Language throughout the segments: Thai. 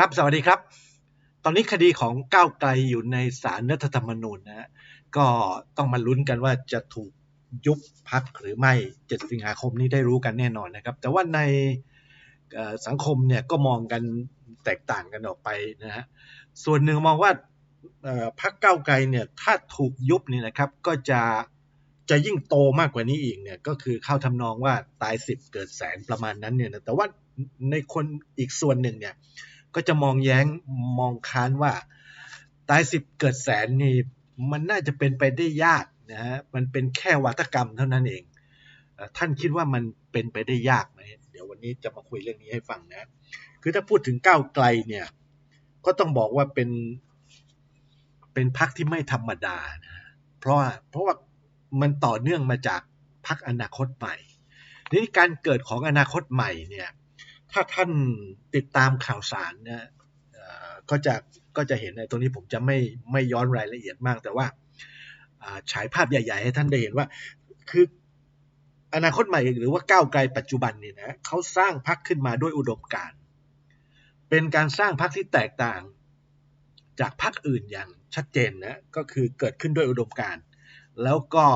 ครับ สวัสดีครับ ตอนนี้คดีของก้าวไกลอยู่ในศาลรัฐธรรมนูญนะฮะ ก็ต้องมาลุ้นกันว่าจะถูกยุบพักหรือไม่ 7 สิงหาคมนี้ได้รู้กันแน่นอนนะครับ แต่ว่าในสังคมเนี่ยก็มองกันแตกต่างกันออกไปนะฮะ ส่วนหนึ่งมองว่าพักก้าวไกลเนี่ยถ้าถูกยุบนี่นะครับก็จะจะยิ่งโตมากกว่านี้อีกเนี่ยก็คือเข้าทำนองว่าตายสิบเกิดแสนประมาณนั้นเนี่ยนะแต่ว่าในคนอีกส่วนหนึ่งเนี่ย ก็จะมองแย้งมองค้านว่า ตายสิบเกิดแสนนี่มันน่าจะเป็นไปได้ยากนะฮะมันเป็นแค่วัฒกรรมเท่านั้นเอง ท่านคิดว่ามันเป็นไปได้ยากไหมเดี๋ยววันนี้จะมาคุยเรื่องนี้ให้ฟังนะคือถ้าพูดถึงก้าวไกลเนี่ยก็ต้องบอกว่าเป็นเป็นพักที่ไม่ธรรมดานะเพราะว่าเพราะว่ามันต่อเนื่องมาจากพักอนาคตใหม่นี้การเกิดของอนาคตใหม่เนี่ย ถ้าท่านติดตามข่าวสารนี่ยเอ่อก็จะก็จะเห็นในตรงนี้ผมจะไม่ไม่ย้อนรายละเอียดมาก แต่ว่าฉายภาพใหญ่ ๆ ให้ท่านได้เห็นว่า คืออนาคตใหม่หรือว่าก้าวไกลปัจจุบันนี่นะเขาสร้างพรรคขึ้นมาด้วยอุดมการณ์เป็นการสร้างพรรคที่แตกต่างจากพรรคอื่นอย่างชัดเจนนะก็คือเกิดขึ้นด้วยอุดมการณ์แล้วก็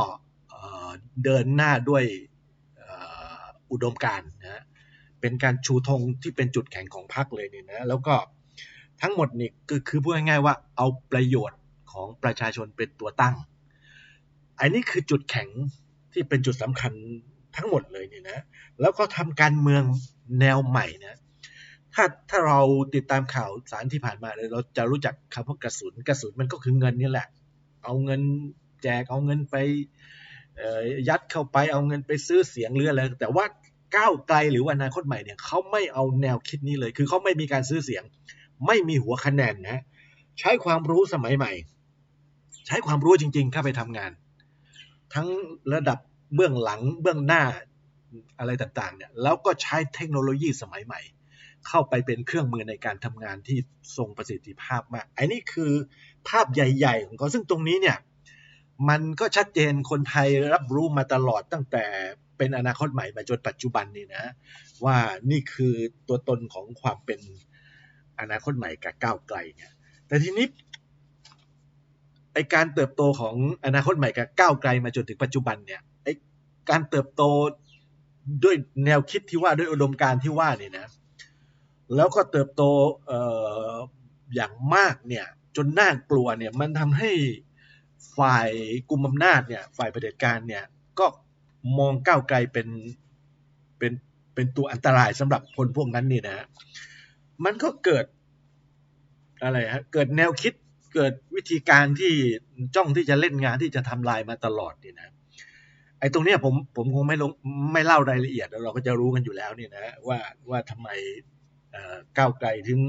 เดินหน้าด้วยอุดมการณ์นะ เป็นการชูธงที่เป็นจุดแข็งของพรรคเลยนี่นะแล้วก็ทั้งหมดนี่คือคือพูดง่ายๆว่าเอาประโยชน์ของประชาชนเป็นตัวตั้ง อันนี้คือจุดแข็งที่เป็นจุดสำคัญทั้งหมดเลยนี่นะ แล้วก็ทำการเมืองแนวใหม่นะ ถ้าถ้าเราติดตามข่าวสารที่ผ่านมาเลยเราจะรู้จักคำว่ากระสุนกระสุนมันก็คือเงินนี่แหละ เอาเงินแจกเอาเงินไปยัดเข้าไปเอาเงินไปซื้อเสียงหรืออะไรแต่ว่า ก้าวไกลหรือว่าอนาคตใหม่เนี่ยเขาไม่เอาแนวคิดนี้เลย คือเขาไม่มีการซื้อเสียง ไม่มีหัวคะแนนนะใช้ความรู้สมัยใหม่ ใช้ความรู้จริง ๆ เข้าไปทำงาน ทั้งระดับเบื้องหลังเบื้องหน้าอะไรต่างๆเนี่ยแล้วก็ใช้เทคโนโลยีสมัยใหม่ เข้าไปเป็นเครื่องมือในการทำงานที่ทรงประสิทธิภาพมากไอันนี้คือภาพใหญ่ ๆ ของเขาซึ่งตรงนี้เนี่ย มันก็ชัดเจนคนไทยรับรู้มาตลอดตั้งแต่เป็นอนาคตใหม่มาจนปัจจุบันนี่นะ ว่านี่คือตัวตนของความเป็นอนาคตใหม่กับก้าวไกลเนี่ยแต่ทีนี้ไอการเติบโตของอนาคตใหม่กับก้าวไกลมาจนถึงปัจจุบันเนี่ยไอการเติบโตด้วยแนวคิดที่ว่าด้วยอุดมการณ์ที่ว่าเนี่ยนะ แล้วก็เติบโตอออย่างมากเนี่ย จนน่ากลัวเนี่ยมันทำให้ ฝ่ายกลุ่มอำนาจเนี่ยฝ่ายเผด็จการเนี่ยก็มองก้าวไกลเป็นเป็นเป็นตัวอันตรายสำหรับคนพวกนั้นนี่นะฮะมันก็เกิดอะไรฮะเกิดแนวคิดเกิดวิธีการที่จ้องที่จะเล่นงานที่จะทำลายมาตลอดนี่นะไอ้ตรงเนี้ยผมผมคงไม่ลงไม่เล่ารายละเอียดแล้วเราก็จะรู้กันอยู่แล้วนี่นะว่าว่าทำไมเอ่อก้าวไกลถึง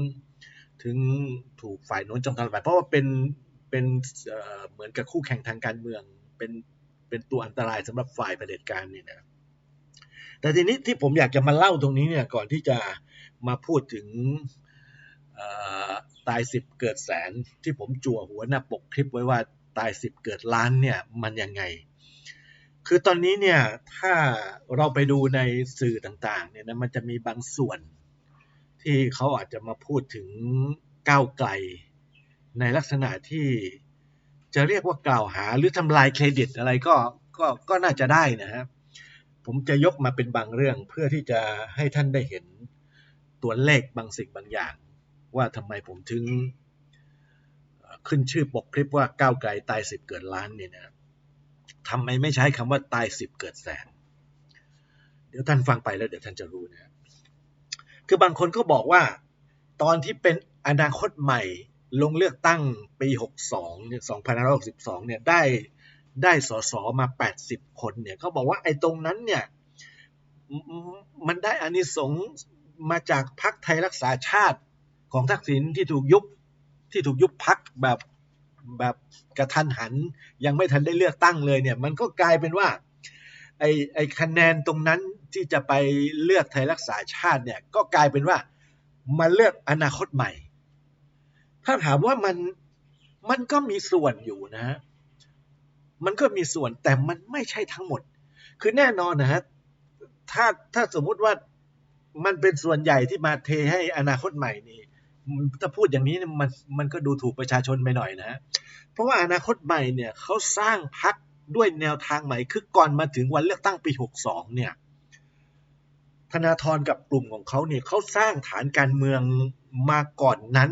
ถึงถูกฝ่ายโน้นจ้องทำลายเพราะว่าเป็น เป็นเหมือนกับคู่แข่งทางการเมืองเป็นเป็นตัวอันตรายสำหรับฝ่ายเผด็จการเนี่ยนะแต่ทีนี้ที่ผมอยากจะมาเล่าตรงนี้เนี่ยก่อนที่จะมาพูดถึงตายสิบเกิดแสนที่ผมจั่วหัวหน้าปกคลิปไว้ว่าตายสิบเกิดล้านเนี่ยมันยังไง คือตอนนี้เนี่ยถ้าเราไปดูในสื่อต่างๆเนี่ยนะมันจะมีบางส่วนที่เขาอาจจะมาพูดถึงก้าวไกล ในลักษณะที่จะเรียกว่ากล่าวหาหรือทำลายเครดิตอะไรก็ก็ก็น่าจะได้นะฮะผมจะยกมาเป็นบางเรื่องเพื่อที่จะให้ท่านได้เห็นตัวเลขบางสิ่งบางอย่าง ว่าทำไมผมถึงขึ้นชื่อปกคลิปว่าก้าวไกลตายสิบเกิดล้านเนี่ยนะทำไมไม่ใช้คำว่าตายสิบเกิดแสน เดี๋ยวท่านฟังไปแล้วเดี๋ยวท่านจะรู้นะคือบางคนก็บอกว่า ตอนที่เป็นอนาคตใหม่ ลงเลือกตั้งปี 62 2562 เนี่ยได้ได้สสมา 80 คนเนี่ยเขาบอกว่าไอ้ตรงนั้นเนี่ยมันได้อานิสงส์มาจากพรรคไทยรักษาชาติของทักษิณที่ถูกยุบที่ถูกยุบพักแบบแบบกระทันหัน ยังไม่ทันได้เลือกตั้งเลยเนี่ย มันก็กลายเป็นว่าไอ้ไอ้คะแนนตรงนั้นที่จะไปเลือกไทยรักษาชาติเนี่ย ก็กลายเป็นว่ามาเลือกอนาคตใหม่ ถ้าถามว่ามันมันก็มีส่วนอยู่นะฮะมันก็มีส่วนแต่มันไม่ใช่ทั้งหมด คือแน่นอนนะฮะถ้าถ้าสมมุติว่ามันเป็นส่วนใหญ่ที่มาเทให้อนาคตใหม่นี่ถ้าพูดอย่างนี้มันมันก็ดูถูกประชาชนไปหน่อยนะ เพราะว่าอนาคตใหม่เนี่ยเขาสร้างพักด้วยแนวทางใหม่ คือก่อนมาถึงวันเลือกตั้งปี 62 เนี่ย ธนาธรกับกลุ่มของเขาเนี่ยเขาสร้างฐานการเมืองมาก่อนนั้น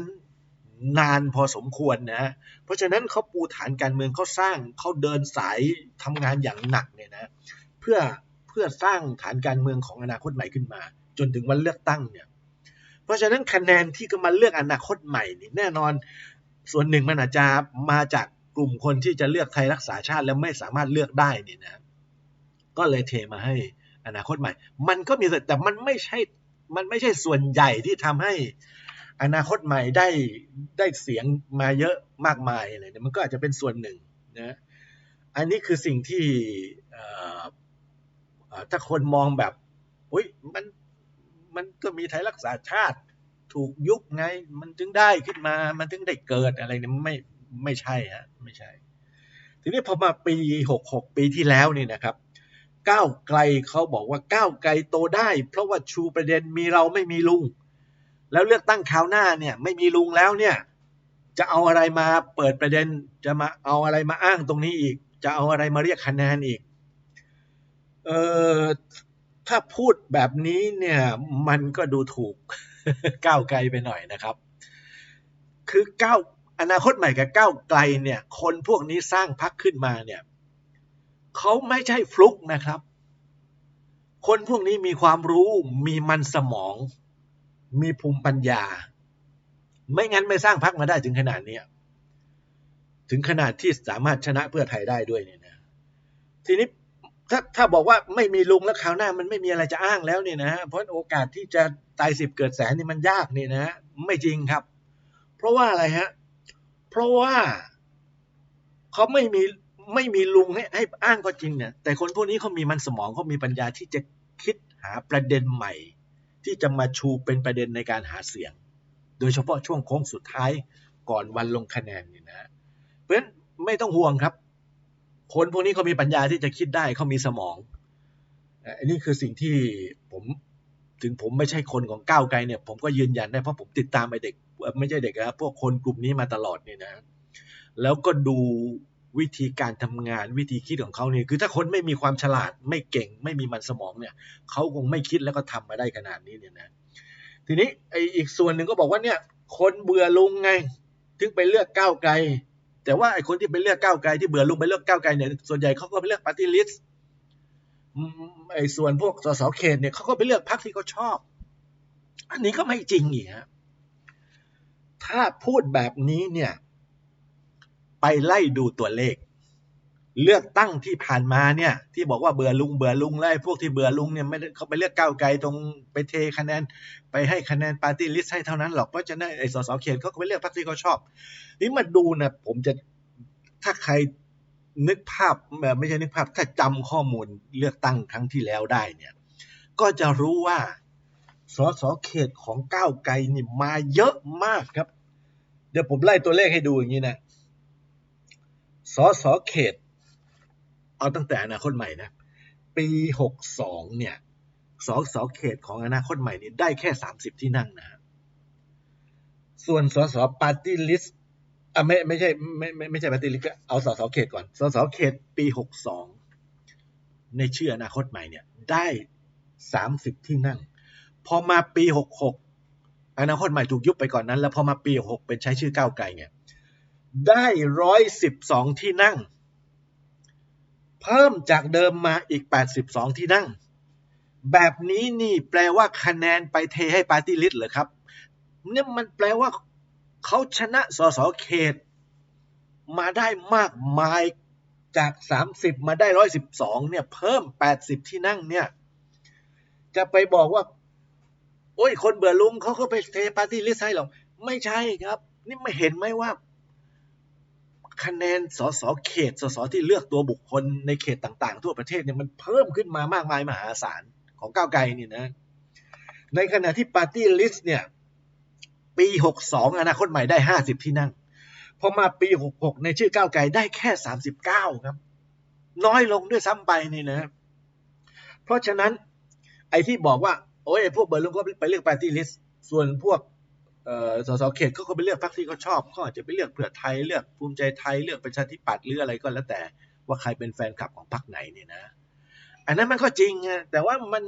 นานพอสมควรนะเพราะฉะนั้นเขาปูฐานการเมืองเขาสร้างเขาเดินสายทำงานอย่างหนักเนี่ยนะเพื่อเพื่อสร้างฐานการเมืองของอนาคตใหม่ขึ้นมา จนถึงวันเลือกตั้งเนี่ยเพราะฉะนั้นคะแนนที่ก็มาเลือกอนาคตใหม่นี่แน่นอน ส่วนหนึ่งมันอาจจะมาจากกลุ่มคนที่จะเลือกไทยรักษาชาติ แล้วไม่สามารถเลือกได้นี่นะก็เลยเทมาให้อนาคตใหม่ มันก็มีแต่มันไม่ใช่มันไม่ใช่ส่วนใหญ่ที่ทำให้ อนาคตใหม่ได้ได้เสียงมาเยอะมากมายอะไรเนี่ยมันก็อาจจะเป็นส่วนหนึ่งนะอันนี้คือสิ่งที่ถ้าคนมองแบบอุ้ยมันมันก็มีไทยรักษาชาติถูกยุบไง มันถึงได้ขึ้นมา มันถึงได้เกิดอะไรเนี่ยไม่ไม่ใช่ฮะไม่ใช่ ทีนี้พอมาปีหกหกปีที่แล้วนี่นะครับก้าวไกลเขาบอกว่าก้าวไกลโตได้ เพราะว่าชูประเด็นมีเราไม่มีลุง แล้วเลือกตั้งคราวหน้าเนี่ยไม่มีลุงแล้วเนี่ยจะเอาอะไรมาเปิดประเด็นจะมาเอาอะไรมาอ้างตรงนี้อีก จะเอาอะไรมาเรียกคะแนนอีกเออถ้าพูดแบบนี้เนี่ยมันก็ดูถูกก้าวไกลไปหน่อยนะครับ คือก้าวอนาคตใหม่กับก้าวไกลเนี่ย คนพวกนี้สร้างพักขึ้นมาเนี่ยเขาไม่ใช่ฟลุกนะครับ คนพวกนี้มีความรู้มีมันสมอง มีภูมิปัญญา ไม่งั้นไม่สร้างพักมาได้ถึงขนาดนี้ถึงขนาดที่สามารถชนะเพื่อไทยได้ด้วยเนี่ยนะทีนี้ถ้าถ้าบอกว่าไม่มีลุงแล้วคราวหน้ามันไม่มีอะไรจะอ้างแล้วเนี่ยนะเพราะโอกาสที่จะตายสิบเกิดแสนนี่มันยากเนี่ยนะไม่จริงครับ เพราะว่าอะไรฮะ เพราะว่าเขาไม่มีไม่มีลุงให้ให้อ้างก็จริงเนี่ยแต่คนพวกนี้เขามีมันสมองเขามีปัญญาที่จะคิดหาประเด็นใหม่ ที่จะมาชูเป็นประเด็นในการหาเสียง โดยเฉพาะช่วงโค้งสุดท้ายก่อนวันลงคะแนนนี่นะเพราะฉะนั้นไม่ต้องห่วงครับ คนพวกนี้เขามีปัญญาที่จะคิดได้เขามีสมองอันนี้คือสิ่งที่ผมถึงผมไม่ใช่คนของก้าวไกลเนี่ย ผมก็ยืนยันได้เพราะผมติดตามไอเด็ก ไม่ใช่เด็กนะพวกคนกลุ่มนี้มาตลอดนี่นะ แล้วก็ดู วิธีการทำงานวิธีคิดของเขาเนี่ยคือถ้าคนไม่มีความฉลาดไม่เก่ง ไม่มีมันสมองเนี่ยเขาคงไม่คิดแล้วก็ทำมาได้ขนาดนี้เนี่ยนะทีนี้ไออีกส่วนหนึ่งก็บอกว่าเนี่ยคนเบื่อลุงไง ถึงไปเลือกก้าวไกล แต่ว่าไอคนที่ไปเลือกก้าวไกลที่เบื่อลุงไปเลือกก้าวไกลเนี่ยส่วนใหญ่เขาก็ไปเลือกปาร์ตี้ลิสต์ไอ้ส่วนพวกสสเขตเนี่ยเขาก็ไปเลือกพรรคที่เขาชอบ อันนี้ก็ไม่จริงอีกฮะถ้าพูดแบบนี้เนี่ย ไปไล่ดูตัวเลข เลือกตั้งที่ผ่านมาเนี่ยที่บอกว่าเบื่อลุงเบื่อลุงไล่พวกที่เบื่อลุงเนี่ยไม่เขาไปเลือกก้าวไกลตรงไปเทคะแนนไปให้คะแนนปาร์ตี้ลิสต์ให้เท่านั้นหรอกเพราะจะได้ไอ้สสเขตเขาก็ไปเลือกพรรคที่เขาชอบ นี่มาดูนะผมจะถ้าใครนึกภาพไม่ใช่นึกภาพถ้าจำข้อมูลเลือกตั้งครั้งที่แล้วได้เนี่ยก็จะรู้ว่าสสเขตของก้าวไกลนี่มาเยอะมากครับ เดี๋ยวผมไล่ตัวเลขให้ดูอย่างนี้นะ สสเขต เอาตั้งแต่อนาคตใหม่นะ ปีหกสองเนี่ยสสเขตของอนาคตใหม่นี่ได้แค่สามสิบที่นั่งนะ ส่วนสสปาร์ตี้ลิสต์อะไม่ไม่ใช่ไม่ไม่ไม่ใช่ปาร์ตี้ลิสต์เอาสสเขตก่อน สสเขตปีหกสองในชื่ออนาคตใหม่เนี่ยได้สามสิบที่นั่ง พอมาปีหกหกอนาคตใหม่ถูกยุบไปก่อนนั้น แล้วพอมาปีหกเป็นใช้ชื่อก้าวไกลเนี่ย ได้ร้อยสิบสองที่นั่ง เพิ่มจากเดิมมาอีกแปดสิบสองที่นั่ง แบบนี้นี่แปลว่าคะแนนไปเทให้ปาร์ตี้ลิสต์เหรอครับเนี่ยมันแปลว่าเขาชนะสสเขต มาได้มากมายจากสามสิบมาได้ร้อยสิบสองเนี่ย เพิ่มแปดสิบที่นั่งเนี่ย จะไปบอกว่า โอ้ย คนเบื่อลุงเขาก็ไปเทปาร์ตี้ลิสต์ให้หรอก ไม่ใช่ครับ นี่ไม่เห็นไหมว่า คะแนนสสเขตสสที่เลือกตัวบุคคลในเขตต่างๆ ทั่วประเทศเนี่ยมันเพิ่มขึ้นมามากมายมหาศาลของก้าวไกลนี่นะ ในขณะที่ปาร์ตี้ลิสต์เนี่ยปี 62 อนาคตใหม่ได้ 50 ที่นั่ง พอมาปี 66 ในชื่อก้าวไกลได้แค่ 39 ครับ น้อยลงด้วยซ้ำไปนี่นะ เพราะฉะนั้นไอ้ที่บอกว่า โอ้ยพวกเบอร์ลุงก็ไปเลือกปาร์ตี้ลิสต์ส่วนพวก สสเขตเขาไปเลือกพรรคที่เขาชอบเขาอาจจะไปเลือกเพื่อไทยเลือกภูมิใจไทยเลือกประชาธิปัตย์หรืออะไรก็แล้วแต่ว่าใครเป็นแฟนคลับของพรรคไหนเนี่ยนะ อันนั้นมันก็จริงอะแต่ว่ามัน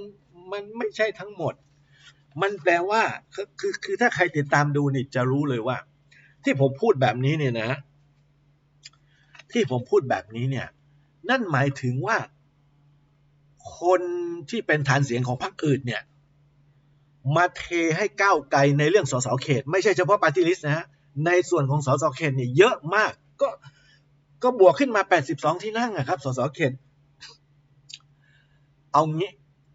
มันไม่ใช่ทั้งหมด มันแปลว่าคือคือคือถ้าใครติดตามดูนี่จะรู้เลยว่า ที่ผมพูดแบบนี้เนี่ยนะ ที่ผมพูดแบบนี้เนี่ย นั่นหมายถึงว่า คนที่เป็นฐานเสียงของพรรคอื่นเนี่ย มาเทให้ก้าวไกลในเรื่องสสเขต ไม่ใช่เฉพาะปาร์ตี้ลิสต์นะฮะในส่วนของสสเขตเนี่ยเยอะมาก ก็ก็บวกขึ้นมา 82 ที่นั่งอะครับสสเขต เอางี้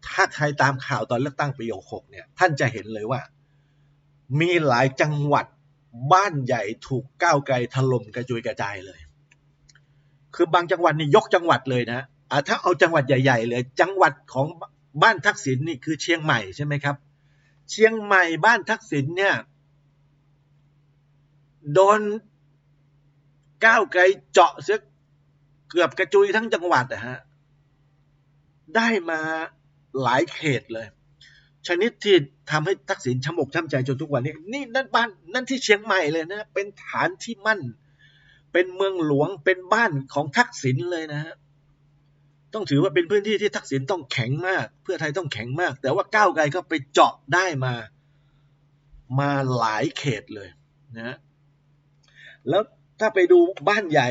ถ้าใครตามข่าวตอนเลือกตั้งปี66เนี่ย ท่านจะเห็นเลยว่า มีหลายจังหวัดบ้านใหญ่ถูกก้าวไกลถล่มกระจุยกระจายเลย คือบางจังหวัดนี่ยกจังหวัดเลยนะอะถ้าเอาจังหวัดใหญ่ ๆ เลย จังหวัดของบ้านทักษิณนี่คือเชียงใหม่ใช่ไหมครับ เชียงใหม่บ้านทักษิณเนี่ย โดนก้าวไกลเจาะเสียเกือบกระจุยทั้งจังหวัดอะฮะ ได้มาหลายเขตเลย ชนิดที่ทำให้ทักษิณช้ำอกช้ำใจจนทุกวันนี้ นี่นั่นบ้านนั่นที่เชียงใหม่เลยนะ เป็นฐานที่มั่น เป็นเมืองหลวงเป็นบ้านของทักษิณเลยนะฮะ ต้องถือว่าเป็นพื้นที่ที่ทักษิณต้องแข็งมาก เพื่อไทยต้องแข็งมาก แต่ว่าก้าวไกลก็ไปเจาะได้มา มาหลายเขตเลยนะแล้วถ้าไปดูบ้านใหญ่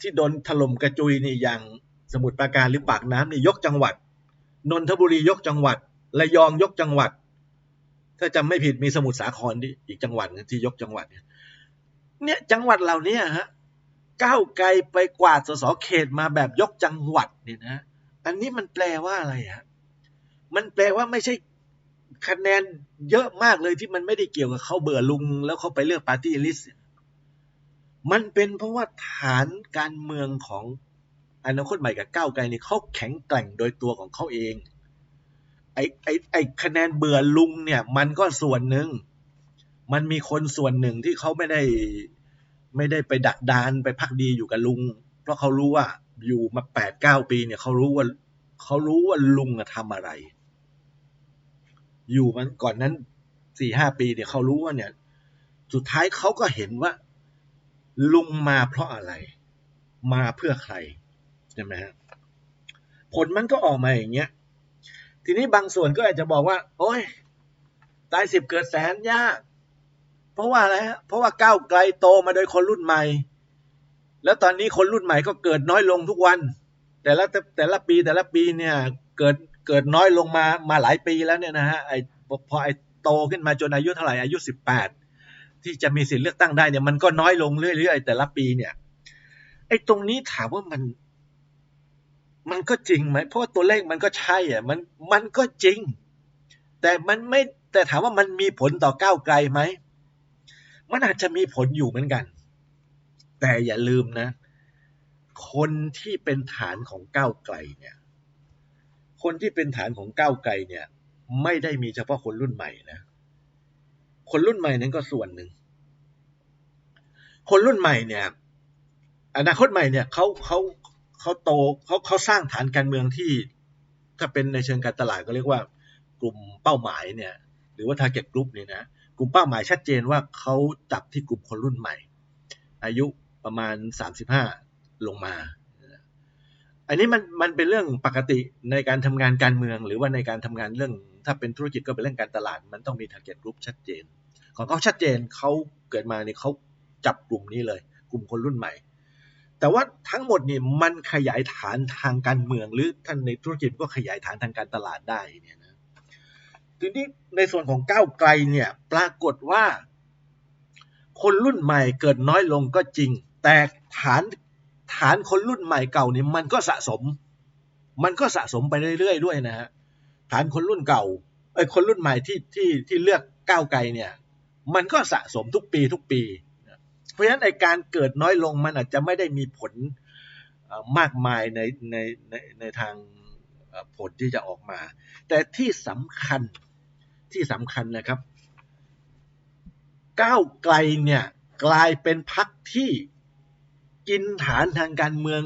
ที่โดนถล่มกระจุยนี่อย่างสมุทรปราการหรือปากน้ำนี่ยกจังหวัด นนทบุรียกจังหวัดระยองยกจังหวัด ถ้าจำไม่ผิดมีสมุทรสาครที่อีกจังหวัดนึงที่ยกจังหวัดเนี่ยเนี่ยจังหวัดเหล่านี้ฮะ ก้าวไกลไปกวาดสสเขตมาแบบยกจังหวัดเนี่ยนะ อันนี้มันแปลว่าอะไรฮะ มันแปลว่าไม่ใช่คะแนนเยอะมากเลยที่มันไม่ได้เกี่ยวกับเขาเบื่อลุง แล้วเขาไปเลือกปาร์ตี้ลิสต์มันเป็นเพราะว่าฐานการเมืองของอนาคตใหม่กับก้าวไกลนี่เขาแข็งแกร่งโดยตัวของเขาเอง ไอ้ไอ้ไอ้คะแนนเบื่อลุงเนี่ย มันก็ส่วนหนึ่ง มันมีคนส่วนหนึ่งที่เขาไม่ได้ ไม่ได้ไปดักดานไปพักดีอยู่กับลุง เพราะเขารู้ว่าอยู่มาแปดเก้าปีเนี่ยเขารู้ว่าเขารู้ว่าลุงทำอะไร อยู่มันก่อนนั้นสี่ห้าปีเนี่ยเขารู้ว่าเนี่ย สุดท้ายเขาก็เห็นว่า ลุงมาเพราะอะไร มาเพื่อใครใช่ไหมฮะผลมันก็ออกมาอย่างเงี้ย ทีนี้บางส่วนก็อาจจะบอกว่า โอ้ยตายสิบเกิดแสนยาก เพราะว่าอะไรฮะเพราะว่าก้าวไกลโตมาโดยคนรุ่นใหม่ แล้วตอนนี้คนรุ่นใหม่ก็เกิดน้อยลงทุกวัน แต่ละแต่ละปีแต่ละปีเนี่ยเกิดเกิดน้อยลงมามาหลายปีแล้วเนี่ยนะฮะไอพอไอโตขึ้นมาจนอายุเท่าไหร่อายุสิบแปดที่จะมีสิทธิ์เลือกตั้งได้เนี่ยมันก็น้อยลงเรื่อยๆแต่ละปีเนี่ยไอ้ตรงนี้ถามว่ามัน มันก็จริงไหมเพราะว่าตัวเลขมันก็ใช่อะมันมันก็จริง แต่มันไม่แต่ถามว่ามันมีผลต่อก้าวไกลไหม มันอาจจะมีผลอยู่เหมือนกัน แต่อย่าลืมนะ คนที่เป็นฐานของก้าวไกลเนี่ย คนที่เป็นฐานของก้าวไกลเนี่ย ไม่ได้มีเฉพาะคนรุ่นใหม่นะ คนรุ่นใหม่นั้นก็ส่วนหนึ่ง คนรุ่นใหม่เนี่ย อนาคตใหม่เนี่ยเขาเขาเขาโตเขาเขาสร้างฐานการเมืองที่ถ้าเป็นในเชิงการตลาดก็เรียกว่ากลุ่มเป้าหมายเนี่ย หรือว่า target group เนี่ยนะ กลุ่มเป้าหมายชัดเจนว่าเขาจับที่กลุ่มคนรุ่นใหม่ อายุประมาณ 35 ลงมา อันนี้มันมันเป็นเรื่องปกติในการทำงานการเมือง หรือว่าในการทำงานเรื่อง ถ้าเป็นธุรกิจก็เป็นเรื่องการตลาด มันต้องมี target group ชัดเจน ของเขาชัดเจนเขาเกิดมาเนี่ยเขาจับกลุ่มนี้เลย กลุ่มคนรุ่นใหม่ แต่ว่าทั้งหมดนี่มันขยายฐานทางการเมือง หรือท่านในธุรกิจก็ขยายฐานทางการตลาดได้เนี่ยนะ ทีนี้ในส่วนของก้าวไกลเนี่ยปรากฏว่า คนรุ่นใหม่เกิดน้อยลงก็จริง แต่ฐานฐานคนรุ่นใหม่เก่าเนี่ยมันก็สะสม มันก็สะสมไปเรื่อยๆด้วยนะฮะฐานคนรุ่นเก่าไอ้คนรุ่นใหม่ที่ที่ที่เลือกก้าวไกลเนี่ย มันก็สะสมทุกปีทุกปี เพราะฉะนั้นในการเกิดน้อยลงมันอาจจะไม่ได้มีผลมากมายในในในในทางผลที่จะออกมา แต่ที่สำคัญ ที่สำคัญนะครับ ก้าวไกลเนี่ยกลายเป็นพักที่กินฐานทางการเมือง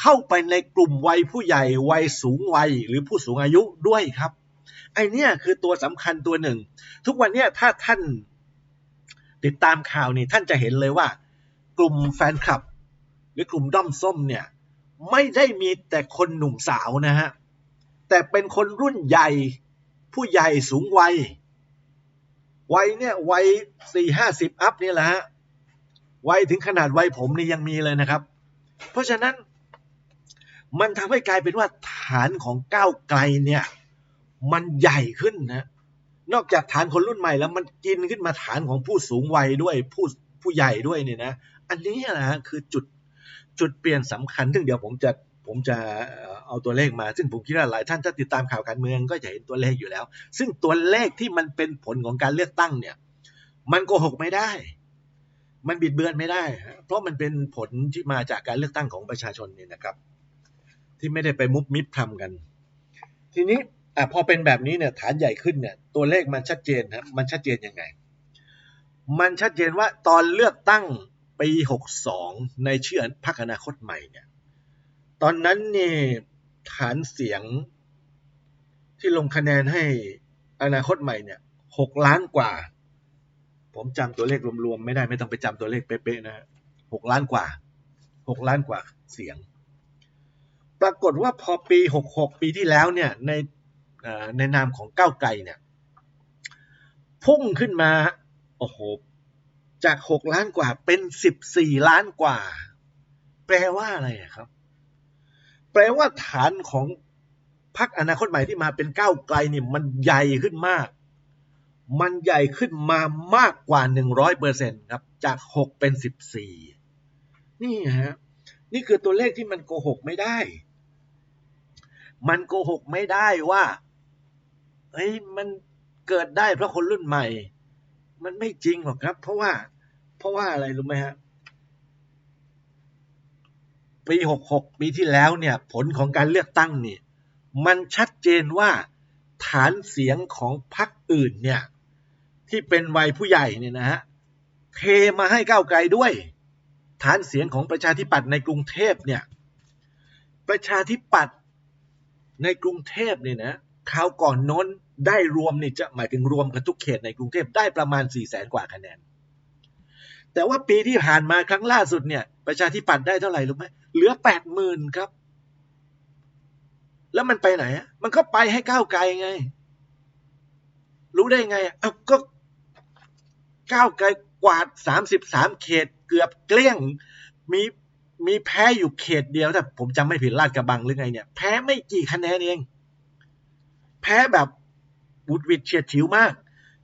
เข้าไปในกลุ่มวัยผู้ใหญ่วัยสูงวัยหรือผู้สูงอายุด้วยครับ ไอเนี่ยคือตัวสำคัญตัวหนึ่ง ทุกวันเนี้ยถ้าท่านติดตามข่าวนี่ท่านจะเห็นเลยว่า กลุ่มแฟนคลับ หรือกลุ่มด้อมส้มเนี่ยไม่ได้มีแต่คนหนุ่มสาวนะฮะแต่เป็นคนรุ่นใหญ่ ผู้ใหญ่สูงวัย วัยเนี่ยวัยสี่ห้าสิบอัพนี่แหละฮะ วัยถึงขนาดวัยผมนี่ยังมีเลยนะครับ เพราะฉะนั้นมันทำให้กลายเป็นว่าฐานของก้าวไกลเนี่ย มันใหญ่ขึ้นนะนอกจากฐานคนรุ่นใหม่แล้วมันกินขึ้นมาฐานของผู้สูงวัยด้วยผู้ผู้ใหญ่ด้วยเนี่ยนะ อันนี้นะฮะคือจุดจุดเปลี่ยนสำคัญซึ่งเดี๋ยวผมจะ ผมจะเอาตัวเลขมา ซึ่งผมคิดว่าหลายท่านถ้าติดตามข่าวการเมืองก็จะเห็นตัวเลขอยู่แล้ว ซึ่งตัวเลขที่มันเป็นผลของการเลือกตั้งเนี่ย มันโกหกไม่ได้ มันบิดเบือนไม่ได้ เพราะมันเป็นผลที่มาจากการเลือกตั้งของประชาชนเนี่ยนะครับ ที่ไม่ได้ไปมุบมิบทำกัน ทีนี้อพอเป็นแบบนี้เนี่ยฐานใหญ่ขึ้นเนี่ย ตัวเลขมันชัดเจนครับมันชัดเจนยังไง มันชัดเจนว่าตอนเลือกตั้งปี 62 ในเชื่อพรรคอนาคตใหม่เนี่ย ตอนนั้นนี่ฐานเสียงที่ลงคะแนนให้อนาคตใหม่เนี่ย6ล้านกว่า ผมจำตัวเลขรวมๆไม่ได้ไม่ต้องไปจำตัวเลขเป๊ะๆนะฮะ6ล้านกว่า6ล้านกว่าเสียง ปรากฏว่าพอปี66ปีที่แล้วเนี่ยในในนามของก้าวไกลเนี่ยพุ่งขึ้นมาโอ้โหจาก6ล้านกว่าเป็น14ล้านกว่า แปลว่าอะไรครับ แปลว่าฐานของพรรคอนาคตใหม่ที่มาเป็นก้าวไกลนี่มันใหญ่ขึ้นมาก มันใหญ่ขึ้นมามากกว่า 100เปอร์เซ็นครับ จาก 6 เป็น 14 นี่ฮะ นี่คือตัวเลขที่มันโกหกไม่ได้ มันโกหกไม่ได้ว่าเฮ้ยมันเกิดได้เพราะคนรุ่นใหม่ มันไม่จริงหรอกครับ เพราะว่า เพราะว่าอะไรรู้ไหมฮะ ปีหกหกปีที่แล้วเนี่ยผลของการเลือกตั้งเนี่ยมันชัดเจนว่าฐานเสียงของพรรคอื่นเนี่ยที่เป็นวัยผู้ใหญ่เนี่ยนะฮะเทมาให้ก้าวไกลด้วย ฐานเสียงของประชาธิปัตย์ในกรุงเทพเนี่ยประชาธิปัตย์ในกรุงเทพเนี่ยนะคราวก่อนโน้นได้รวมนี่จะหมายถึงรวมกันทุกเขตในกรุงเทพได้ประมาณ4ี่แสนกว่าคะแนน แต่ว่าปีที่ผ่านมาครั้งล่าสุดเนี่ย ประชาธิปัตย์ได้เท่าไหร่รู้ไหมเหลือแปดหมื่นครับ แล้วมันไปไหนอะมันก็ไปให้ก้าวไกลไง รู้ได้ไงอะก็ก้าวไกลกวาดสามสิบสามเขตเกือบเกลี้ยงมีมีแพ้อยู่เขตเดียวแต่ผมจำไม่ผิดลาดกระบังหรือไงเนี่ย แพ้ไม่กี่คะแนนเอง แพ้แบบบุดวิดเฉียดฉิวมาก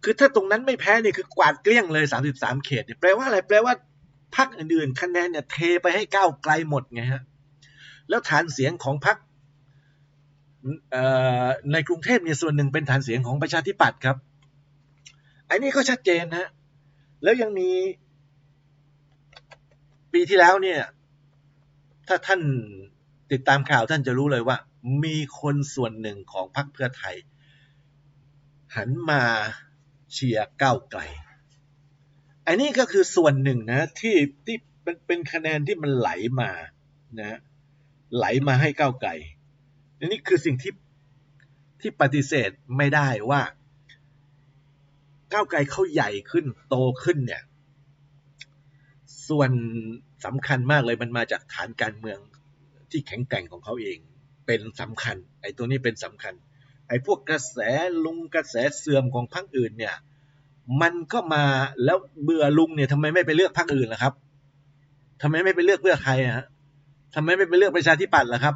คือถ้าตรงนั้นไม่แพ้เนี่ยคือกวาดเกลี้ยงเลย 33 เขตเนี่ยแปลว่าอะไรแปลว่าพรรคอื่นๆ คะแนนเนี่ยเทไปให้ก้าวไกลหมดไงฮะแล้วฐานเสียงของพรรคในกรุงเทพเนี่ยส่วนหนึ่งเป็นฐานเสียงของประชาธิปัตย์ครับอันนี้ก็ชัดเจนนะแล้วยังมีปีที่แล้วเนี่ย ถ้าท่านติดตามข่าวท่านจะรู้เลยว่า มีคนส่วนหนึ่งของพรรคเพื่อไทย หันมา เชียร์ก้าวไกล อันนี้ก็คือส่วนหนึ่งนะที่ที่เป็นเป็นคะแนนที่มันไหลมานะไหลมาให้ก้าวไกลอันนี้คือสิ่งที่ที่ปฏิเสธไม่ได้ว่า ก้าวไกลเขาใหญ่ขึ้นโตขึ้นเนี่ย ส่วนสำคัญมากเลยมันมาจากฐานการเมืองที่แข็งแกร่งของเขาเอง เป็นสำคัญ ไอ้ตัวนี้เป็นสำคัญ ไอ้พวกกระแสลุงกระแสเสื่อมของพรรคอื่นเนี่ย มันก็มาแล้วเบื่อลุงเนี่ยทำไมไม่ไปเลือกพรรคอื่นล่ะครับทำไมไม่ไปเลือกเพื่อใครฮะทำไมไม่ไปเลือกประชาธิปัตย์ล่ะครับ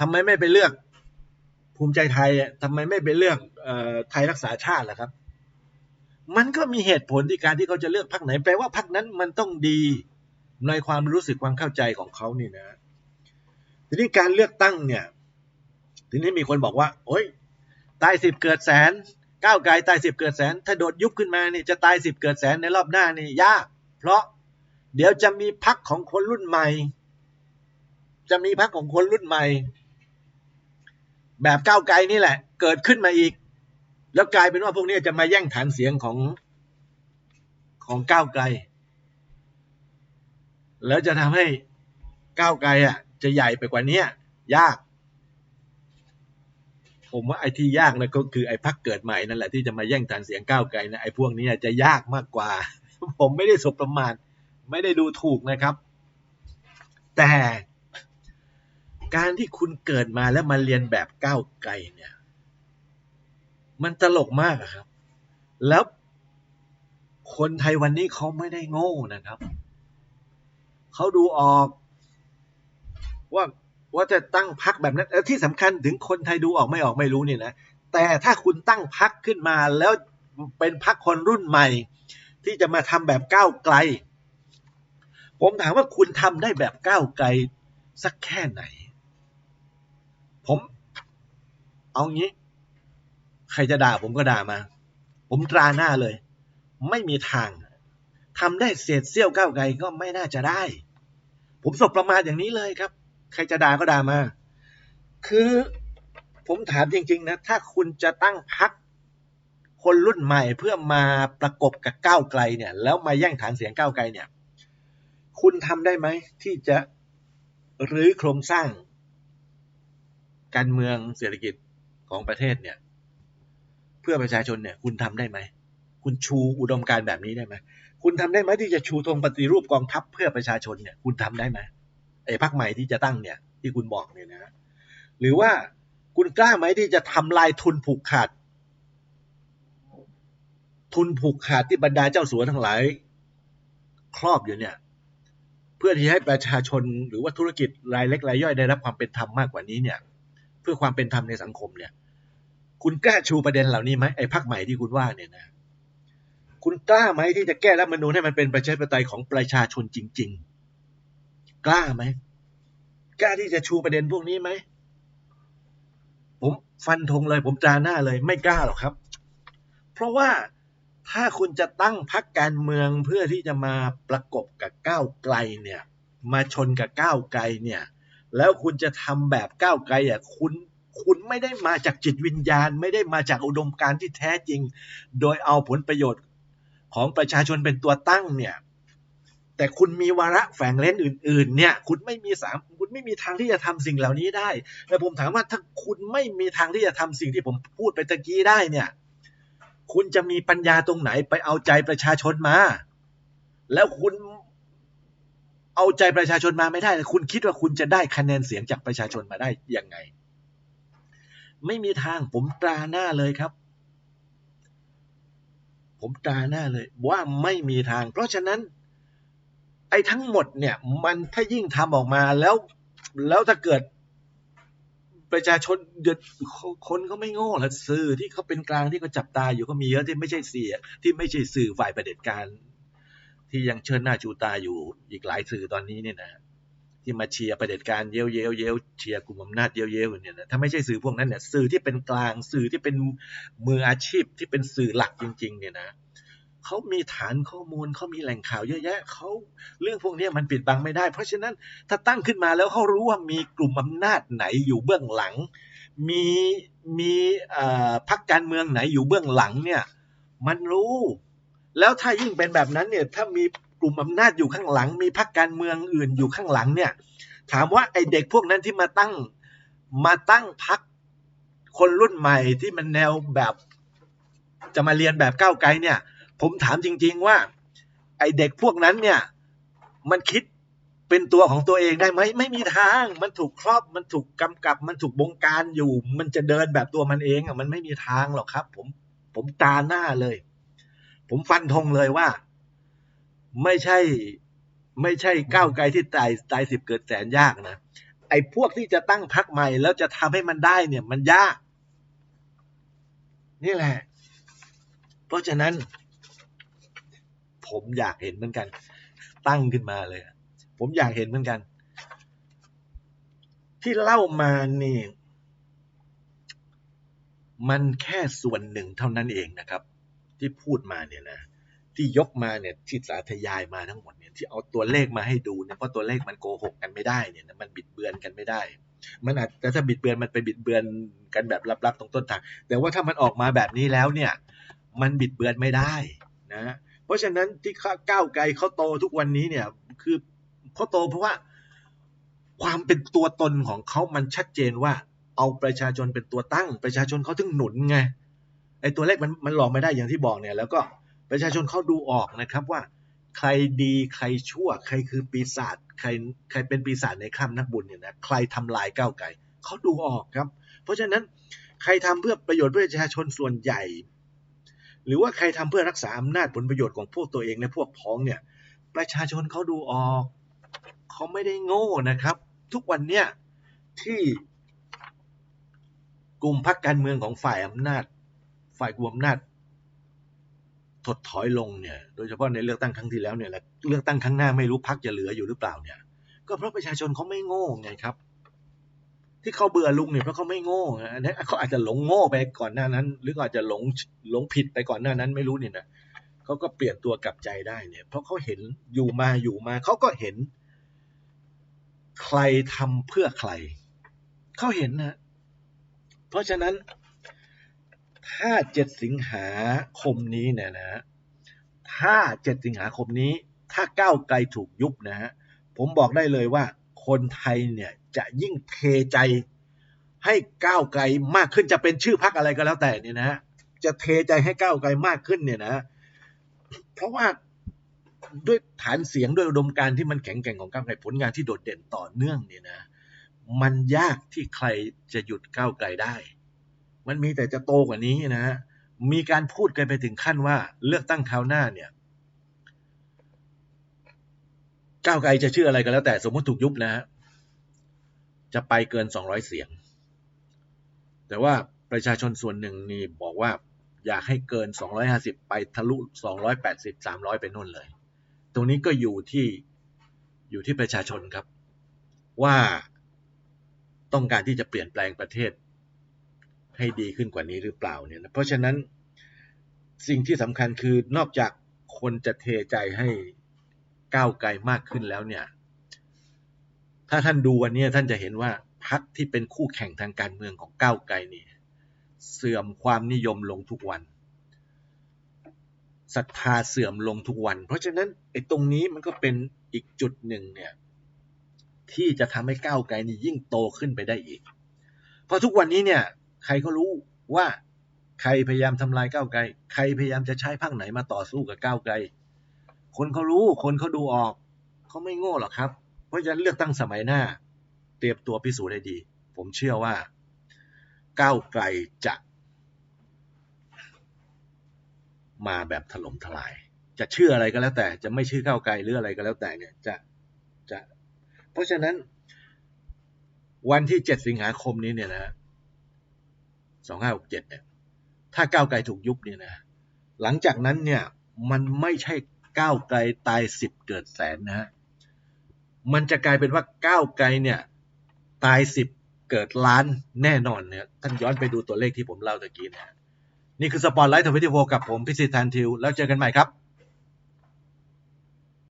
ทำไมไม่ไปเลือกภูมิใจไทยทำไมไม่ไปเลือกไทยรักษาชาติล่ะครับ มันก็มีเหตุผลที่การที่เขาจะเลือกพรรคไหนแปลว่าพรรคนั้นมันต้องดีในความรู้สึกความเข้าใจของเขานี่นะทีนี้การเลือกตั้งเนี่ย ทีนี้มีคนบอกว่า โอ้ยตายสิบเกิดแสนก้าวไกลตายสิบเกิดแสน ถ้าโดดยุบขึ้นมานี่จะตายสิบเกิดแสนในรอบหน้านี่ยากเพราะเดี๋ยวจะมีพักของคนรุ่นใหม่ จะมีพักของคนรุ่นใหม่ แบบก้าวไกลนี่แหละ เกิดขึ้นมาอีก แล้วกลายเป็นว่าพวกนี้จะมาแย่งฐานเสียงของของก้าวไกล แล้วจะทำให้ก้าวไกลอะ จะใหญ่ไปกว่านี้ยาก ผมว่าไอ้ที่ยากนะก็คือไอ้พักเกิดใหม่นั่นแหละที่จะมาแย่งฐานเสียงก้าวไกลนะไอ้พวกนี้จะยากมากกว่า ผมไม่ได้สบประมาทไม่ได้ดูถูกนะครับ แต่การที่คุณเกิดมาแล้วมาเรียนแบบก้าวไกลเนี่ย มันตลกมากครับ แล้วคนไทยวันนี้เขาไม่ได้โง่นะครับ เขาดูออกว่า ว่าจะตั้งพักแบบนั้นแล้วที่สำคัญถึงคนไทยดูออกไม่ออกไม่รู้เนี่ยนะแต่ถ้าคุณตั้งพักขึ้นมาแล้วเป็นพักคนรุ่นใหม่ ที่จะมาทำแบบก้าวไกล ผมถามว่าคุณทำได้แบบก้าวไกลสักแค่ไหน ผมเอางี้ ใครจะด่าผมก็ด่ามา ผมตราหน้าเลย ไม่มีทางทำได้เศษเสี้ยวก้าวไกลก็ไม่น่าจะได้ ผมสบประมาทอย่างนี้เลยครับ ใครจะด่าก็ด่ามา คือผมถามจริง ๆ นะ ถ้าคุณจะตั้งพักคนรุ่นใหม่เพื่อมาประกบกับก้าวไกลเนี่ย แล้วมาแย่งฐานเสียงก้าวไกลเนี่ย คุณทำได้ไหมที่จะรื้อโครงสร้าง การเมืองเศรษฐกิจของประเทศเนี่ย เพื่อประชาชนเนี่ย คุณทำได้ไหมคุณชูอุดมการณ์แบบนี้ได้ไหมคุณทำได้ไหมที่จะชูธงปฏิรูปกองทัพเพื่อประชาชนเนี่ย คุณทำได้ไหม ไอ้พักใหม่ที่จะตั้งเนี่ยที่คุณบอกเนี่ยนะหรือว่าคุณกล้าไหมที่จะทำลายทุนผูกขาด ทุนผูกขาดที่บรรดาเจ้าสัวทั้งหลาย ครอบอยู่เนี่ย เพื่อที่ให้ประชาชนหรือว่าธุรกิจรายเล็กรายย่อยได้รับความเป็นธรรมมากกว่านี้เนี่ย เพื่อความเป็นธรรมในสังคมเนี่ย คุณกล้าชูประเด็นเหล่านี้ไหมไอ้พักใหม่ที่คุณว่าเนี่ยนะคุณกล้าไหมที่จะแก้รัฐมนูญให้มันเป็นประชาธิปไตยของประชาชนจริง ๆ กล้าไหมกล้าที่จะชูประเด็นพวกนี้ไหมผมฟันธงเลยผมจาหน้าเลยไม่กล้าหรอกครับ เพราะว่าถ้าคุณจะตั้งพักการเมืองเพื่อที่จะมาประกบกับก้าวไกลเนี่ย มาชนกับก้าวไกลเนี่ย แล้วคุณจะทำแบบก้าวไกลอะคุณคุณไม่ได้มาจากจิตวิญญาณ ไม่ได้มาจากอุดมการณ์ที่แท้จริง โดยเอาผลประโยชน์ของประชาชนเป็นตัวตั้งเนี่ย แต่คุณมีวาระแฝงเล่นอื่น ๆ เนี่ย คุณไม่มีสามคุณไม่มีทางที่จะทำสิ่งเหล่านี้ได้ แต่ผมถามว่าถ้าคุณไม่มีทางที่จะทำสิ่งที่ผมพูดไปตะกี้ได้เนี่ย คุณจะมีปัญญาตรงไหนไปเอาใจประชาชนมา แล้วคุณเอาใจประชาชนมาไม่ได้ คุณคิดว่าคุณจะได้คะแนนเสียงจากประชาชนมาได้ยังไง ไม่มีทางผมตราหน้าเลยครับ ผมตราหน้าเลย ว่าไม่มีทาง เพราะฉะนั้น ไอ้ทั้งหมดเนี่ย มันถ้ายิ่งทำออกมาแล้ว แล้วถ้าเกิดประชาชนเดือดคนเขาไม่โง่ละสื่อที่เขาเป็นกลางที่เขาจับตาอยู่ก็มีเยอะที่ไม่ใช่เสียที่ไม่ใช่สื่อฝ่ายประเด็จการ ที่ยังเชิญหน้าชูตาอยู่อีกหลายสื่อตอนนี้เนี่ยนะที่มาเชียร์ประเด็จการเย้ยวเย้ยวเย้ยวเชียร์กลุ่มอำนาจเย้ยวเย้ยวเนี่ยนะถ้าไม่ใช่สื่อพวกนั้นเนี่ยสื่อที่เป็นกลางสื่อที่เป็นมืออาชีพที่เป็นสื่อหลักจริง ๆ เนี่ยนะ เขามีฐานข้อมูลเขามีแหล่งข่าวเยอะแยะเขาเรื่องพวกนี้มันปิดบังไม่ได้ เพราะฉะนั้นถ้าตั้งขึ้นมาแล้วเขารู้ว่ามีกลุ่มอำนาจไหนอยู่เบื้องหลัง มีมีพรรคการเมืองไหนอยู่เบื้องหลังเนี่ยมันรู้ แล้วถ้ายิ่งเป็นแบบนั้นเนี่ยถ้ามีกลุ่มอำนาจอยู่ข้างหลัง มีพรรคการเมืองอื่นอยู่ข้างหลังเนี่ยถามว่าไอเด็กพวกนั้นที่มาตั้งมาตั้งพรรคคนรุ่นใหม่ที่มันแนวแบบจะมาเรียนแบบก้าวไกลเนี่ย ผมถามจริง ๆว่า ไอเด็กพวกนั้นเนี่ย มันคิดเป็นตัวของตัวเองได้ไหมไม่มีทาง มันถูกครอบมันถูกกำกับ มันถูกบงการอยู่ มันจะเดินแบบตัวมันเองอะมันไม่มีทางหรอกครับ ผมผมตาหน้าเลย ผมฟันธงเลยว่า ไม่ใช่ ไม่ใช่ก้าวไกลที่ตายตายสิบเกิดแสนยากนะไอ้พวกที่จะตั้งพักใหม่ แล้วจะทำให้มันได้เนี่ย มันยาก นี่แหละ เพราะฉะนั้น ผมอยากเห็นเหมือนกัน ตั้งขึ้นมาเลย ผมอยากเห็นเหมือนกัน ที่เล่ามานี่ มันแค่ส่วนหนึ่งเท่านั้นเองนะครับ ที่พูดมาเนี่ยนะที่ยกมาเนี่ยที่สาธยายมาทั้งหมดเนี่ยที่เอาตัวเลขมาให้ดูเนี่ยเพราะตัวเลขมันโกหกกันไม่ได้เนี่ยมันบิดเบือนกันไม่ได้ มันอาจจะถ้าบิดเบือนมันไปบิดเบือนกันแบบลับๆตรงต้นทางแต่ว่าถ้ามันออกมาแบบนี้แล้วเนี่ย มันบิดเบือนไม่ได้นะ เพราะฉะนั้นที่ก้าวไกลเขาโตทุกวันนี้เนี่ย คือเขาโตเพราะว่า ความเป็นตัวตนของเขามันชัดเจนว่า เอาประชาชนเป็นตัวตั้ง ประชาชนเขาถึงหนุนไงไอ้ตัวเลขมันมันหลอกไม่ได้อย่างที่บอกเนี่ย แล้วก็ประชาชนเขาดูออกนะครับว่า ใครดีใครชั่ว ใครคือปีศาจใครใครเป็นปีศาจในข้ามนักบุญเนี่ยนะใครทำลายก้าวไกลเขาดูออกครับ เพราะฉะนั้นใครทำเพื่อประโยชน์เพื่อประชาชนส่วนใหญ่ หรือว่าใครทำเพื่อรักษาอำนาจผลประโยชน์ของพวกตัวเองและพวกพ้องเนี่ยประชาชนเขาดูออกเขาไม่ได้โง่นะครับ ทุกวันเนี่ยที่กลุ่มพรรคการเมืองของฝ่ายอำนาจ ฝ่ายกลุ่มอำนาจถดถอยลงเนี่ยโดยเฉพาะในเลือกตั้งครั้งที่แล้วเนี่ยแหละเลือกตั้งครั้งหน้าไม่รู้พรรคจะเหลืออยู่หรือเปล่าเนี่ยก็เพราะประชาชนเขาไม่โง่ไงครับ ที่เขาเบื่อลุงเนี่ยเพราะเขาไม่โง่นะอันนี้เขาอาจจะหลงโง่ไปก่อนหน้านั้น หรืออาจจะหลงหลงผิดไปก่อนหน้านั้นไม่รู้เนี่ยนะเขาก็เปลี่ยนตัวกลับใจได้เนี่ย เพราะเขาเห็นอยู่มาอยู่มาเขาก็เห็น ใครทำเพื่อใครเขาเห็นนะเพราะฉะนั้นถ้าเจ็ดสิงหาคมนี้เนี่ยนะถ้าเจ็ดสิงหาคมนี้ ถ้าก้าวไกลถูกยุบนะฮะผมบอกได้เลยว่าคนไทยเนี่ย จะยิ่งเทใจให้ก้าวไกลมากขึ้นจะเป็นชื่อพักอะไรก็แล้วแต่เนี่ยนะฮะจะเทใจให้ก้าวไกลมากขึ้นเนี่ยนะ เพราะว่าด้วยฐานเสียงด้วยอุดมการณ์ที่มันแข็งแกร่งของก้าวไกลผลงานที่โดดเด่นต่อเนื่องเนี่ยนะ มันยากที่ใครจะหยุดก้าวไกลได้ มันมีแต่จะโตกว่านี้นะฮะมีการพูดกันไปถึงขั้นว่า เลือกตั้งคราวหน้าเนี่ยก้าวไกลจะชื่ออะไรก็แล้วแต่สมมติถูกยุบนะฮะ จะไปเกิน 200 เสียง แต่ว่าประชาชนส่วนหนึ่งนี่บอกว่าอยากให้เกิน 250 ไปทะลุ 280 300 ไปนู่นเลย ตรงนี้ก็อยู่ที่อยู่ที่ประชาชนครับ ว่าต้องการที่จะเปลี่ยนแปลงประเทศให้ดีขึ้นกว่านี้หรือเปล่าเนี่ยนะเพราะฉะนั้นสิ่งที่สำคัญคือนอกจากคนจะเทใจให้ก้าวไกลมากขึ้นแล้วเนี่ย ถ้าท่านดูวันนี้ท่านจะเห็นว่าพรรคที่เป็นคู่แข่งทางการเมืองของก้าวไกลนี่เสื่อมความนิยมลงทุกวันศรัทธาเสื่อมลงทุกวัน เพราะฉะนั้นไอ้ตรงนี้มันก็เป็นอีกจุดหนึ่งเนี่ยที่จะทำให้ก้าวไกลนี่ยิ่งโตขึ้นไปได้อีก เพราะทุกวันนี้เนี่ยใครก็รู้ว่าใครพยายามทำลายก้าวไกล ใครพยายามจะใช้พรรคไหนมาต่อสู้กับก้าวไกล คนเขารู้ คนเขาดูออก เขาไม่โง่หรอกครับ เพราะฉะนั้นเลือกตั้งสมัยหน้า เตรียมตัวพิสูจน์ได้ดี ผมเชื่อว่า ก้าวไกลจะ มาแบบถล่มทลาย จะเชื่ออะไรก็แล้วแต่ จะไม่ชื่อก้าวไกลหรืออะไรก็แล้วแต่เนี่ยจะจะ เพราะฉะนั้น วันที่เจ็ดสิงหาคมนี้เนี่ยนะสองห้าหกเจ็ดเนี่ย ถ้าก้าวไกลถูกยุบเนี่ยนะ หลังจากนั้นเนี่ย มันไม่ใช่ก้าวไกลตายสิบเกิดแสนนะฮะ มันจะกลายเป็นว่าก้าวไกลเนี่ยตายสิบเกิดล้านแน่นอนเนี่ยท่านย้อนไปดูตัวเลขที่ผมเล่าตะกี้นะนี่คือสปอร์ตไลท์ทวิตโวกับผมพิสิทธิ์ทันทิว แล้วเจอกันใหม่ครับ